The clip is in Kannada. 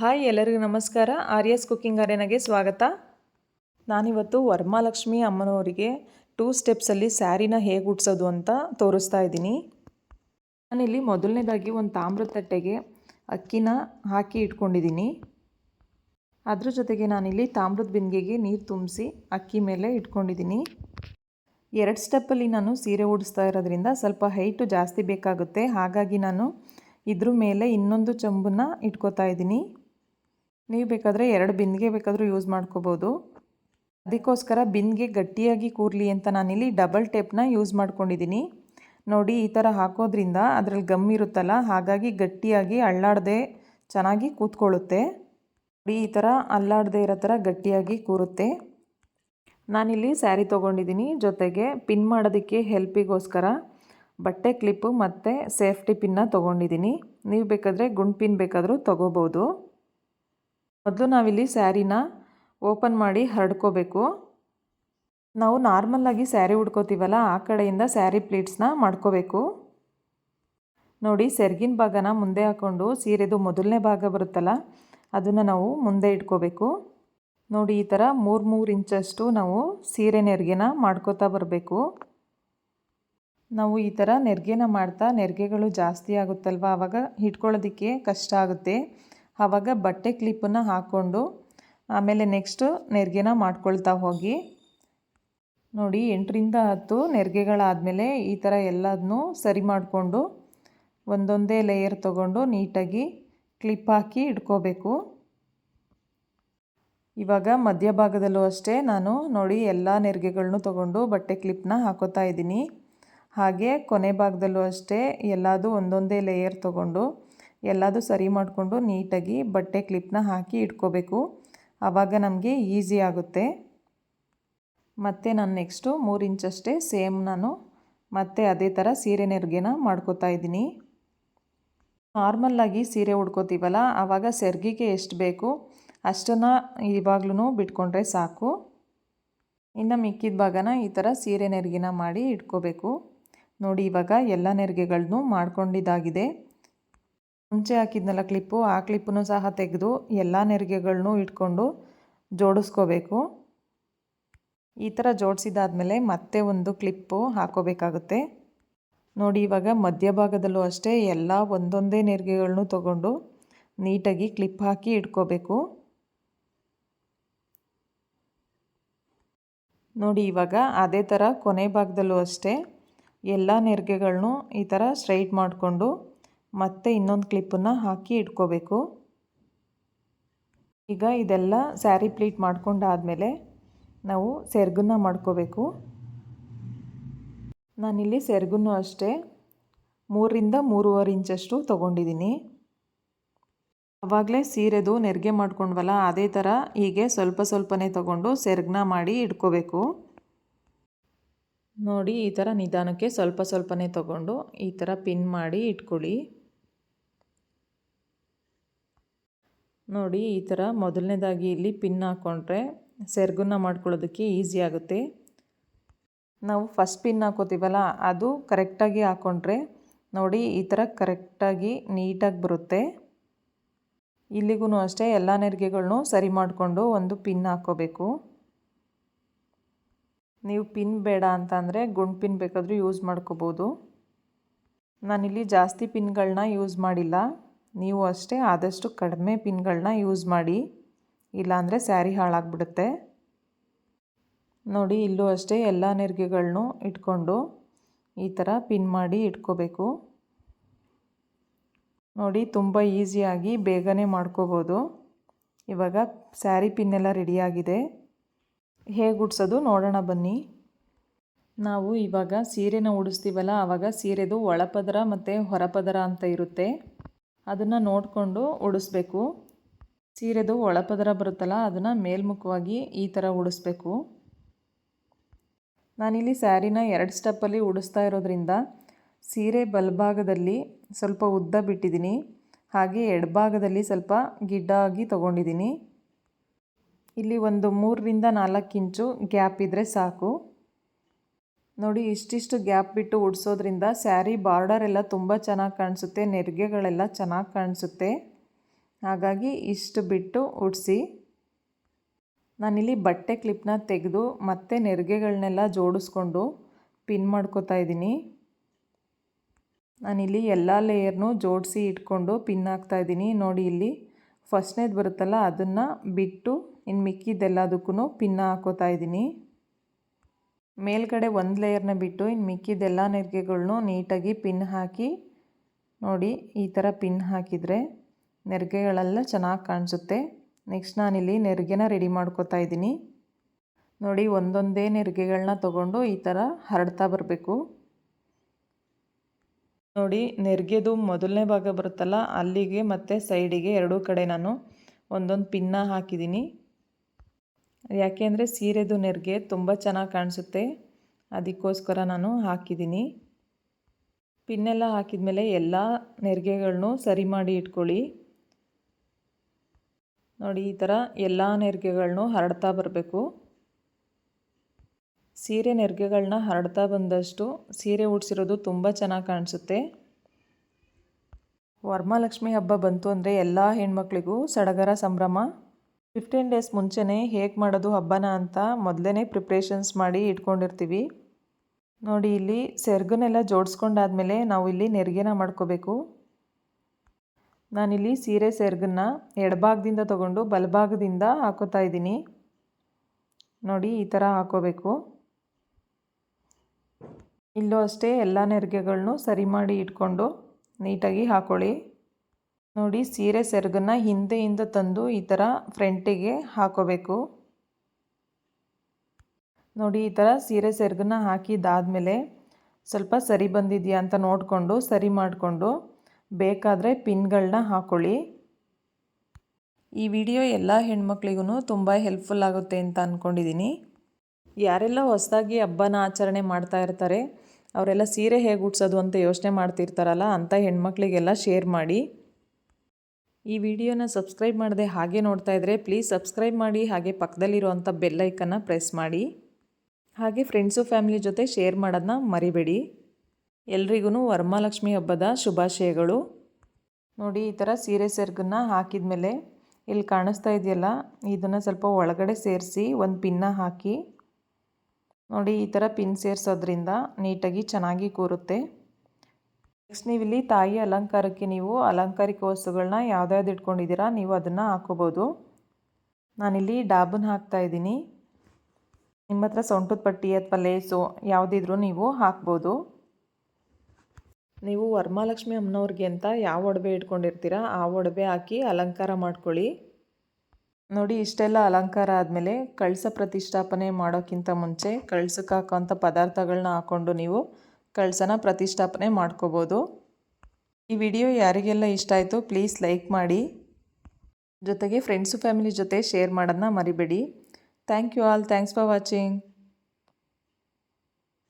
ಹಾಯ್, ಎಲ್ಲರಿಗೂ ನಮಸ್ಕಾರ. ಆರ್ಯಸ್ ಕುಕ್ಕಿಂಗ್ ಅರೇನಾಗೆ ಸ್ವಾಗತ. ನಾನಿವತ್ತು ವರ್ಮಾಲಕ್ಷ್ಮಿ ಅಮ್ಮನವರಿಗೆ ಟೂ ಸ್ಟೆಪ್ಸಲ್ಲಿ ಸ್ಯಾರಿನ ಹೇಗೆ ಉಡ್ಸೋದು ಅಂತ ತೋರಿಸ್ತಾ ಇದ್ದೀನಿ. ನಾನಿಲ್ಲಿ ಮೊದಲನೇದಾಗಿ ಒಂದು ತಾಮ್ರದ ತಟ್ಟೆಗೆ ಅಕ್ಕಿನ ಹಾಕಿ ಇಟ್ಕೊಂಡಿದ್ದೀನಿ. ಅದ್ರ ಜೊತೆಗೆ ನಾನಿಲ್ಲಿ ತಾಮ್ರದ ಬಿಂದಿಗೆಗೆ ನೀರು ತುಂಬಿಸಿ ಅಕ್ಕಿ ಮೇಲೆ ಇಟ್ಕೊಂಡಿದ್ದೀನಿ. ಎರಡು ಸ್ಟೆಪ್ಪಲ್ಲಿ ನಾನು ಸೀರೆ ಉಡಿಸ್ತಾ ಇರೋದ್ರಿಂದ ಸ್ವಲ್ಪ ಹೈಟು ಜಾಸ್ತಿ ಬೇಕಾಗುತ್ತೆ. ಹಾಗಾಗಿ ನಾನು ಇದ್ರ ಮೇಲೆ ಇನ್ನೊಂದು ಚಂಬನ್ನ ಇಟ್ಕೋತಾ ಇದ್ದೀನಿ. ನೀವು ಬೇಕಾದರೆ ಎರಡು ಬಿಂದಿಗೆ ಬೇಕಾದರೂ ಯೂಸ್ ಮಾಡ್ಕೋಬೋದು. ಅದಕ್ಕೋಸ್ಕರ ಬಿಂದಿಗೆ ಗಟ್ಟಿಯಾಗಿ ಕೂರಲಿ ಅಂತ ನಾನಿಲ್ಲಿ ಡಬಲ್ ಟೇಪ್ನ ಯೂಸ್ ಮಾಡ್ಕೊಂಡಿದ್ದೀನಿ ನೋಡಿ, ಈ ಥರ ಹಾಕೋದ್ರಿಂದ ಅದರಲ್ಲಿ ಗಮ್ ಇರುತ್ತಲ್ಲ, ಹಾಗಾಗಿ ಗಟ್ಟಿಯಾಗಿ ಅಳ್ಳಾಡದೆ ಚೆನ್ನಾಗಿ ಕೂತ್ಕೊಳ್ಳುತ್ತೆ. ನೋಡಿ, ಈ ಥರ ಅಲ್ಲಾಡದೆ ಇರೋ ಥರ ಗಟ್ಟಿಯಾಗಿ ಕೂರುತ್ತೆ. ನಾನಿಲ್ಲಿ ಸ್ಯಾರಿ ತೊಗೊಂಡಿದ್ದೀನಿ ಜೊತೆಗೆ ಪಿನ್ ಮಾಡೋದಕ್ಕೆ ಹೆಲ್ಪಿಗೋಸ್ಕರ ಬಟ್ಟೆ ಕ್ಲಿಪ್ಪು ಮತ್ತು ಸೇಫ್ಟಿ ಪಿನ್ನ ತೊಗೊಂಡಿದ್ದೀನಿ ನೀವು ಬೇಕಾದರೆ ಗುಂಡು ಪಿನ್ ಬೇಕಾದರೂ ತೊಗೋಬೋದು. ಮೊದಲು ನಾವಿಲ್ಲಿ ಸ್ಯಾರಿನ ಓಪನ್ ಮಾಡಿ ಹರಡ್ಕೋಬೇಕು. ನಾವು ನಾರ್ಮಲ್ಲಾಗಿ ಸ್ಯಾರಿ ಉಡ್ಕೋತೀವಲ್ಲ, ಆ ಕಡೆಯಿಂದ ಸ್ಯಾರಿ ಪ್ಲೀಟ್ಸ್ನ ಮಾಡ್ಕೋಬೇಕು. ನೋಡಿ, ಸೆರ್ಗಿನ ಭಾಗನ ಮುಂದೆ ಹಾಕ್ಕೊಂಡು ಸೀರೆದು ಮೊದಲನೇ ಭಾಗ ಬರುತ್ತಲ್ಲ, ಅದನ್ನು ನಾವು ಮುಂದೆ ಇಟ್ಕೋಬೇಕು. ನೋಡಿ, ಈ ಥರ ಮೂರು ಮೂರು ಇಂಚಷ್ಟು ನಾವು ಸೀರೆ ನೆರಿಗೆನ ಮಾಡ್ಕೋತಾ ಬರಬೇಕು. ನಾವು ಈ ಥರ ನೆರಿಗೆನ ಮಾಡ್ತಾ, ನೆರಿಗೆಗಳು ಜಾಸ್ತಿ ಆಗುತ್ತಲ್ವ? ಆವಾಗ ಇಟ್ಕೊಳ್ಳೋದಕ್ಕೆ ಕಷ್ಟ ಆಗುತ್ತೆ. ಆವಾಗ ಬಟ್ಟೆ ಕ್ಲಿಪ್ಪನ್ನು ಹಾಕ್ಕೊಂಡು ಆಮೇಲೆ ನೆಕ್ಸ್ಟು ನೆರಿಗೆನ ಮಾಡ್ಕೊಳ್ತಾ ಹೋಗಿ. ನೋಡಿ, ಎಂಟರಿಂದ ಹತ್ತು ನೆರಿಗೆಗಳಾದಮೇಲೆ ಈ ಥರ ಎಲ್ಲದನ್ನೂ ಸರಿ ಮಾಡಿಕೊಂಡು ಒಂದೊಂದೇ ಲೇಯರ್ ತಗೊಂಡು ನೀಟಾಗಿ ಕ್ಲಿಪ್ ಹಾಕಿ ಇಟ್ಕೋಬೇಕು. ಇವಾಗ ಮಧ್ಯಭಾಗದಲ್ಲೂ ಅಷ್ಟೇ ನಾನು ನೋಡಿ ಎಲ್ಲ ನೆರಿಗೆಗಳನ್ನೂ ತಗೊಂಡು ಬಟ್ಟೆ ಕ್ಲಿಪ್ನ ಹಾಕೋತಾ ಇದ್ದೀನಿ. ಹಾಗೆ ಕೊನೆ ಭಾಗದಲ್ಲೂ ಅಷ್ಟೇ ಎಲ್ಲದೂ ಒಂದೊಂದೇ ಲೇಯರ್ ತೊಗೊಂಡು ಎಲ್ಲದೂ ಸರಿ ಮಾಡಿಕೊಂಡು ನೀಟಾಗಿ ಬಟ್ಟೆ ಕ್ಲಿಪ್ನ ಹಾಕಿ ಇಟ್ಕೋಬೇಕು. ಆವಾಗ ನಮಗೆ ಈಸಿ ಆಗುತ್ತೆ. ಮತ್ತು ನಾನು ನೆಕ್ಸ್ಟು ಮೂರು ಇಂಚಷ್ಟೇ ಸೇಮ್ ನಾನು ಮತ್ತೆ ಅದೇ ಥರ ಸೀರೆ ನೆರಿಗೆನ ಮಾಡ್ಕೋತಾ ಇದ್ದೀನಿ. ನಾರ್ಮಲ್ಲಾಗಿ ಸೀರೆ ಉಡ್ಕೋತೀವಲ್ಲ, ಆವಾಗ ಸೆರ್ಗಿಗೆ ಎಷ್ಟು ಬೇಕು ಅಷ್ಟನ್ನು ಇವಾಗ್ಲೂ ಬಿಟ್ಕೊಂಡ್ರೆ ಸಾಕು. ಇನ್ನು ಮಿಕ್ಕಿದ ಭಾಗನ ಈ ಥರ ಸೀರೆ ನೆರಿಗೆನ ಮಾಡಿ ಇಟ್ಕೋಬೇಕು. ನೋಡಿ ಇವಾಗ ಎಲ್ಲ ನೆರಿಗೆಗಳನ್ನೂ ಮಾಡ್ಕೊಂಡಿದ್ದಾಗಿದೆ. ಮುಂಚೆ ಹಾಕಿದ್ನಲ್ಲ ಕ್ಲಿಪ್ಪು ಆ ಕ್ಲಿಪ್ಪನ್ನು ಸಹ ತೆಗೆದು ಎಲ್ಲ ನೆರಿಗೆಗಳನ್ನೂ ಇಟ್ಕೊಂಡು ಜೋಡಿಸ್ಕೋಬೇಕು. ಈ ಥರ ಜೋಡಿಸಿದಾದ್ಮೇಲೆ ಮತ್ತೆ ಒಂದು ಕ್ಲಿಪ್ಪು ಹಾಕೋಬೇಕಾಗುತ್ತೆ. ನೋಡಿ, ಇವಾಗ ಮಧ್ಯಭಾಗದಲ್ಲೂ ಅಷ್ಟೇ ಎಲ್ಲ ಒಂದೊಂದೇ ನೆರಿಗೆಗಳನ್ನೂ ತಗೊಂಡು ನೀಟಾಗಿ ಕ್ಲಿಪ್ ಹಾಕಿ ಇಟ್ಕೋಬೇಕು. ನೋಡಿ, ಇವಾಗ ಅದೇ ಥರ ಕೊನೆ ಭಾಗದಲ್ಲೂ ಅಷ್ಟೇ ಎಲ್ಲ ನೆರಿಗೆಗಳನ್ನೂ ಈ ಥರ ಸ್ಟ್ರೈಟ್ ಮಾಡಿಕೊಂಡು ಮತ್ತೆ ಇನ್ನೊಂದು ಕ್ಲಿಪ್ಪನ್ನು ಹಾಕಿ ಇಟ್ಕೋಬೇಕು. ಈಗ ಇದೆಲ್ಲ ಸ್ಯಾರಿ ಪ್ಲೀಟ್ ಮಾಡ್ಕೊಂಡಾದಮೇಲೆ ನಾವು ಸೆರ್ಗನ್ನ ಮಾಡ್ಕೋಬೇಕು. ನಾನಿಲ್ಲಿ ಸೆರ್ಗನ್ನು ಅಷ್ಟೇ ಮೂರರಿಂದ ಮೂರುವರೆ ಇಂಚಷ್ಟು ತೊಗೊಂಡಿದ್ದೀನಿ. ಆವಾಗಲೇ ಸೀರೆದು ನೆರಿಗೆ ಮಾಡ್ಕೊಂಡ್ವಲ್ಲ, ಅದೇ ಥರ ಹೀಗೆ ಸ್ವಲ್ಪ ಸ್ವಲ್ಪನೇ ತೊಗೊಂಡು ಸೆರ್ಗನ್ನ ಮಾಡಿ ಇಟ್ಕೋಬೇಕು. ನೋಡಿ, ಈ ಥರ ನಿಧಾನಕ್ಕೆ ಸ್ವಲ್ಪ ಸ್ವಲ್ಪನೇ ತೊಗೊಂಡು ಈ ಥರ ಪಿನ್ ಮಾಡಿ ಇಟ್ಕೊಳ್ಳಿ. ನೋಡಿ, ಈ ಥರ ಮೊದಲನೇದಾಗಿ ಇಲ್ಲಿ ಪಿನ್ ಹಾಕ್ಕೊಂಡ್ರೆ ಸೆರ್ಗನ್ನ ಮಾಡ್ಕೊಳ್ಳೋದಕ್ಕೆ ಈಸಿ ಆಗುತ್ತೆ. ನಾವು ಫಸ್ಟ್ ಪಿನ್ ಹಾಕೋತೀವಲ್ಲ, ಅದು ಕರೆಕ್ಟಾಗಿ ಹಾಕ್ಕೊಂಡ್ರೆ ನೋಡಿ, ಈ ಥರ ಕರೆಕ್ಟಾಗಿ ನೀಟಾಗಿ ಬರುತ್ತೆ. ಇಲ್ಲಿಗೂ ಅಷ್ಟೇ ಎಲ್ಲ ನೆರಿಗೆಗಳನ್ನು ಸರಿ ಮಾಡಿಕೊಂಡು ಒಂದು ಪಿನ್ ಹಾಕ್ಕೋಬೇಕು ನೀವು ಪಿನ್ ಬೇಡ ಅಂತ ಅಂದರೆ ಗುಂಡು ಪಿನ್ ಬೇಕಾದರೂ ಯೂಸ್ ಮಾಡ್ಕೋಬೋದು. ನಾನಿಲ್ಲಿ ಜಾಸ್ತಿ ಪಿನ್ಗಳನ್ನ ಯೂಸ್ ಮಾಡಿಲ್ಲ. ನೀವು ಅಷ್ಟೇ ಆದಷ್ಟು ಕಡಿಮೆ ಪಿನ್ಗಳನ್ನ ಯೂಸ್ ಮಾಡಿ, ಇಲ್ಲಾಂದರೆ ಸ್ಯಾರಿ ಹಾಳಾಗ್ಬಿಡುತ್ತೆ. ನೋಡಿ, ಇಲ್ಲೂ ಅಷ್ಟೇ ಎಲ್ಲ ನೆರಿಗೆಗಳನ್ನೂ ಇಟ್ಕೊಂಡು ಈ ಥರ ಪಿನ್ ಮಾಡಿ ಇಟ್ಕೋಬೇಕು. ನೋಡಿ, ತುಂಬ ಈಸಿಯಾಗಿ ಬೇಗನೆ ಮಾಡ್ಕೋಬೋದು. ಇವಾಗ ಸ್ಯಾರಿ ಪಿನ್ನೆಲ್ಲ ರೆಡಿಯಾಗಿದೆ. ಹೇಗೆ ಉಡ್ಸೋದು ನೋಡೋಣ ಬನ್ನಿ. ನಾವು ಇವಾಗ ಸೀರೆನ ಉಡಿಸ್ತೀವಲ್ಲ ಆವಾಗ ಸೀರೆದು ಒಳಪದರ ಮತ್ತು ಹೊರಪದರ ಅಂತ ಇರುತ್ತೆ. ಅದನ್ನು ನೋಡಿಕೊಂಡು ಉಡಿಸ್ಬೇಕು. ಸೀರೆದು ಒಳಪದರ ಬರುತ್ತಲ್ಲ, ಅದನ್ನು ಮೇಲ್ಮುಖವಾಗಿ ಈ ಥರ ಉಡಿಸ್ಬೇಕು. ನಾನಿಲ್ಲಿ ಸ್ಯಾರಿನ ಎರಡು ಸ್ಟೆಪ್ಪಲ್ಲಿ ಉಡಿಸ್ತಾ ಇರೋದ್ರಿಂದ ಸೀರೆ ಬಲಭಾಗದಲ್ಲಿ ಸ್ವಲ್ಪ ಉದ್ದ ಬಿಟ್ಟಿದ್ದೀನಿ. ಹಾಗೆ ಎಡಭಾಗದಲ್ಲಿ ಸ್ವಲ್ಪ ಗಿಡ್ಡಾಗಿ ತೊಗೊಂಡಿದ್ದೀನಿ. ಇಲ್ಲಿ ಒಂದು ಮೂರರಿಂದ ನಾಲ್ಕು ಇಂಚು ಗ್ಯಾಪ್ ಇದ್ದರೆ ಸಾಕು. ನೋಡಿ, ಇಷ್ಟಿಷ್ಟು ಗ್ಯಾಪ್ ಬಿಟ್ಟು ಉಡ್ಸೋದ್ರಿಂದ ಸ್ಯಾರಿ ಬಾರ್ಡರ್ ಎಲ್ಲ ತುಂಬ ಚೆನ್ನಾಗಿ ಕಾಣಿಸುತ್ತೆ, ನೆರಿಗೆಗಳೆಲ್ಲ ಚೆನ್ನಾಗಿ ಕಾಣಿಸುತ್ತೆ. ಹಾಗಾಗಿ ಇಷ್ಟು ಬಿಟ್ಟು ಉಡಿಸಿ. ನಾನಿಲ್ಲಿ ಬಟ್ಟೆ ಕ್ಲಿಪ್ನ ತೆಗೆದು ಮತ್ತೆ ನೆರಿಗೆಗಳನ್ನೆಲ್ಲ ಜೋಡಿಸ್ಕೊಂಡು ಪಿನ್ ಮಾಡ್ಕೋತಾ ಇದ್ದೀನಿ. ನಾನಿಲ್ಲಿ ಎಲ್ಲ ಲೇಯರ್ನೂ ಜೋಡಿಸಿ ಇಟ್ಕೊಂಡು ಪಿನ್ ಹಾಕ್ತಾ ಇದ್ದೀನಿ. ನೋಡಿ, ಇಲ್ಲಿ ಫಸ್ಟ್ನೇದು ಬರುತ್ತಲ್ಲ, ಅದನ್ನು ಬಿಟ್ಟು ಇನ್ನು ಮಿಕ್ಕಿದ್ದೆಲ್ಲದಕ್ಕೂ ಪಿನ್ನ ಹಾಕೋತಾ ಇದ್ದೀನಿ. ಮೇಲ್ಗಡೆ ಒಂದು ಲೇಯರ್ನ ಬಿಟ್ಟು ಇನ್ನು ಮಿಕ್ಕಿದ್ದೆಲ್ಲ ನೆರಿಗೆಗಳ್ನೂ ನೀಟಾಗಿ ಪಿನ್ ಹಾಕಿ, ನೋಡಿ ಈ ಥರ ಪಿನ್ ಹಾಕಿದರೆ ನೆರಿಗೆಗಳೆಲ್ಲ ಚೆನ್ನಾಗಿ ಕಾಣಿಸುತ್ತೆ. ನೆಕ್ಸ್ಟ್ ನಾನಿಲ್ಲಿ ನೆರಿಗೆನ ರೆಡಿ ಮಾಡ್ಕೋತಾ ಇದ್ದೀನಿ. ನೋಡಿ ಒಂದೊಂದೇ ನೆರಿಗೆಗಳನ್ನ ತೊಗೊಂಡು ಈ ಥರ ಹರಡ್ತಾ ಬರಬೇಕು. ನೋಡಿ ನೆರಿಗೆದು ಮೊದಲನೇ ಭಾಗ ಬರುತ್ತಲ್ಲ, ಅಲ್ಲಿಗೆ ಮತ್ತು ಸೈಡಿಗೆ ಎರಡೂ ಕಡೆ ನಾನು ಒಂದೊಂದು ಪಿನ್ನ ಹಾಕಿದ್ದೀನಿ. ಯಾಕೆ ಅಂದರೆ ಸೀರೆದು ನೆರಿಗೆ ತುಂಬ ಚೆನ್ನಾಗಿ ಕಾಣಿಸುತ್ತೆ. ಅದಕ್ಕೋಸ್ಕರ ನಾನು ಹಾಕಿದ್ದೀನಿ. ಪಿನ್ನೆಲ್ಲ ಹಾಕಿದ ಮೇಲೆ ಎಲ್ಲ ನೆರಿಗೆಗಳನ್ನು ಸರಿ ಮಾಡಿ ಇಟ್ಕೊಳ್ಳಿ. ನೋಡಿ, ಈ ಥರ ಎಲ್ಲ ನೆರಿಗೆಗಳನ್ನು ಹರಡ್ತಾ ಬರಬೇಕು. ಸೀರೆ ನೆರಿಗೆಗಳನ್ನ ಹರಡ್ತಾ ಬಂದಷ್ಟು ಸೀರೆ ಉಡ್ಸಿರೋದು ತುಂಬ ಚೆನ್ನಾಗಿ ಕಾಣಿಸುತ್ತೆ. ವರ್ಮಾಲಕ್ಷ್ಮಿ ಹಬ್ಬ ಬಂತು ಅಂದರೆ ಎಲ್ಲ ಹೆಣ್ಮಕ್ಳಿಗೂ ಸಡಗರ ಸಂಭ್ರಮ. ಫಿಫ್ಟೀನ್ ಡೇಸ್ ಮುಂಚೆನೇ ಹೇಗೆ ಮಾಡೋದು ಹಬ್ಬನ ಅಂತ ಮೊದಲೇ ಪ್ರಿಪ್ರೇಷನ್ಸ್ ಮಾಡಿ ಇಟ್ಕೊಂಡಿರ್ತೀವಿ. ನೋಡಿ ಇಲ್ಲಿ ಸೆರ್ಗನ್ನೆಲ್ಲ ಜೋಡಿಸ್ಕೊಂಡಾದ್ಮೇಲೆ ನಾವು ಇಲ್ಲಿ ನೆರಿಗೆನ ಮಾಡ್ಕೋಬೇಕು. ನಾನಿಲ್ಲಿ ಸೀರೆ ಸೆರ್ಗನ್ನ ಎಡಭಾಗದಿಂದ ತಗೊಂಡು ಬಲಭಾಗದಿಂದ ಹಾಕೋತಾ ಇದ್ದೀನಿ. ನೋಡಿ ಈ ಥರ ಹಾಕೋಬೇಕು. ಇಲ್ಲೂ ಅಷ್ಟೇ ಎಲ್ಲ ನೆರಿಗೆಗಳನ್ನೂ ಸರಿ ಮಾಡಿ ಇಟ್ಕೊಂಡು ನೀಟಾಗಿ ಹಾಕೊಳ್ಳಿ. ನೋಡಿ, ಸೀರೆ ಸೆರಗನ್ನು ಹಿಂದೆಯಿಂದ ತಂದು ಈ ಥರ ಫ್ರಂಟಿಗೆ ಹಾಕೋಬೇಕು. ನೋಡಿ, ಈ ಥರ ಸೀರೆ ಸೆರಗನ್ನ ಹಾಕಿದ್ದಾದಮೇಲೆ ಸ್ವಲ್ಪ ಸರಿ ಬಂದಿದೆಯಾ ಅಂತ ನೋಡಿಕೊಂಡು, ಸರಿ ಮಾಡಿಕೊಂಡು ಬೇಕಾದರೆ ಪಿನ್ಗಳನ್ನ ಹಾಕ್ಕೊಳ್ಳಿ ಈ ವಿಡಿಯೋ ಎಲ್ಲ ಹೆಣ್ಮಕ್ಳಿಗೂ ತುಂಬ ಹೆಲ್ಪ್ಫುಲ್ ಆಗುತ್ತೆ ಅಂತ ಅಂದ್ಕೊಂಡಿದ್ದೀನಿ ಯಾರೆಲ್ಲ ಹೊಸದಾಗಿ ಹಬ್ಬನ ಆಚರಣೆ ಮಾಡ್ತಾ ಇರ್ತಾರೆ, ಅವರೆಲ್ಲ ಸೀರೆ ಹೇಗೆ ಉಟ್ಸೋದು ಅಂತ ಯೋಚನೆ ಮಾಡ್ತಿರ್ತಾರಲ್ಲ ಅಂಥ ಹೆಣ್ಮಕ್ಳಿಗೆಲ್ಲ ಶೇರ್ ಮಾಡಿ. ಈ ವಿಡಿಯೋನ ಸಬ್ಸ್ಕ್ರೈಬ್ ಮಾಡದೆ ಹಾಗೆ ನೋಡ್ತಾ ಇದ್ದರೆ ಪ್ಲೀಸ್ ಸಬ್ಸ್ಕ್ರೈಬ್ ಮಾಡಿ, ಹಾಗೆ ಪಕ್ಕದಲ್ಲಿರುವಂಥ ಬೆಲ್ಲೈಕನ್ನು ಪ್ರೆಸ್ ಮಾಡಿ. ಹಾಗೆ ಫ್ರೆಂಡ್ಸು ಫ್ಯಾಮಿಲಿ ಜೊತೆ ಶೇರ್ ಮಾಡೋದನ್ನ ಮರಿಬೇಡಿ. ಎಲ್ರಿಗೂ ವರಮಹಾಲಕ್ಷ್ಮಿ ಹಬ್ಬದ ಶುಭಾಶಯಗಳು. ನೋಡಿ, ಈ ಥರ ಸೀರೆ ಸೆರ್ಗನ್ನ ಹಾಕಿದ ಮೇಲೆ ಇಲ್ಲಿ ಕಾಣಿಸ್ತಾ ಇದೆಯಲ್ಲ, ಇದನ್ನು ಸ್ವಲ್ಪ ಒಳಗಡೆ ಸೇರಿಸಿ ಒಂದು ಪಿನ್ನ ಹಾಕಿ. ನೋಡಿ, ಈ ಥರ ಪಿನ್ ಸೇರಿಸೋದ್ರಿಂದ ನೀಟಾಗಿ ಚೆನ್ನಾಗಿ ಕೂರುತ್ತೆ. ನೆಕ್ಸ್ಟ್ ನೀವು ತಾಯಿ ಅಲಂಕಾರಕ್ಕೆ ನೀವು ಅಲಂಕಾರಿಕ ವಸ್ತುಗಳನ್ನ ಯಾವ್ದಾವ್ದು ಇಟ್ಕೊಂಡಿದ್ದೀರಾ, ನೀವು ಅದನ್ನು ಹಾಕೋಬೋದು. ನಾನಿಲ್ಲಿ ಡಾಬನ್ ಹಾಕ್ತಾ ಇದ್ದೀನಿ. ನಿಮ್ಮ ಹತ್ರ ಸೊಂಟದ ಪಟ್ಟಿ ಅಥವಾ ಲೇಸು ಯಾವುದಿದ್ರೂ ನೀವು ಹಾಕ್ಬೋದು. ನೀವು ವರಮಹಾಲಕ್ಷ್ಮಿ ಅಮ್ಮನವ್ರಿಗೆ ಅಂತ ಯಾವ ಒಡವೆ ಇಟ್ಕೊಂಡಿರ್ತೀರಾ, ಆ ಒಡವೆ ಹಾಕಿ ಅಲಂಕಾರ ಮಾಡ್ಕೊಳ್ಳಿ. ನೋಡಿ, ಇಷ್ಟೆಲ್ಲ ಅಲಂಕಾರ ಆದಮೇಲೆ ಕಳಸ ಪ್ರತಿಷ್ಠಾಪನೆ ಮಾಡೋಕ್ಕಿಂತ ಮುಂಚೆ ಕಳ್ಸಕ್ಕೆ ಹಾಕೋಂಥ ಪದಾರ್ಥಗಳನ್ನ ಹಾಕ್ಕೊಂಡು ನೀವು ಕಳಸನ ಪ್ರತಿಷ್ಠಾಪನೆ ಮಾಡ್ಕೋಬೋದು. ಈ ವಿಡಿಯೋ ಯಾರಿಗೆಲ್ಲ ಇಷ್ಟ ಆಯಿತು ಪ್ಲೀಸ್ ಲೈಕ್ ಮಾಡಿ. ಜೊತೆಗೆ ಫ್ರೆಂಡ್ಸು ಫ್ಯಾಮಿಲಿ ಜೊತೆ ಶೇರ್ ಮಾಡೋದನ್ನ ಮರಿಬೇಡಿ. Thank you all thanks for watching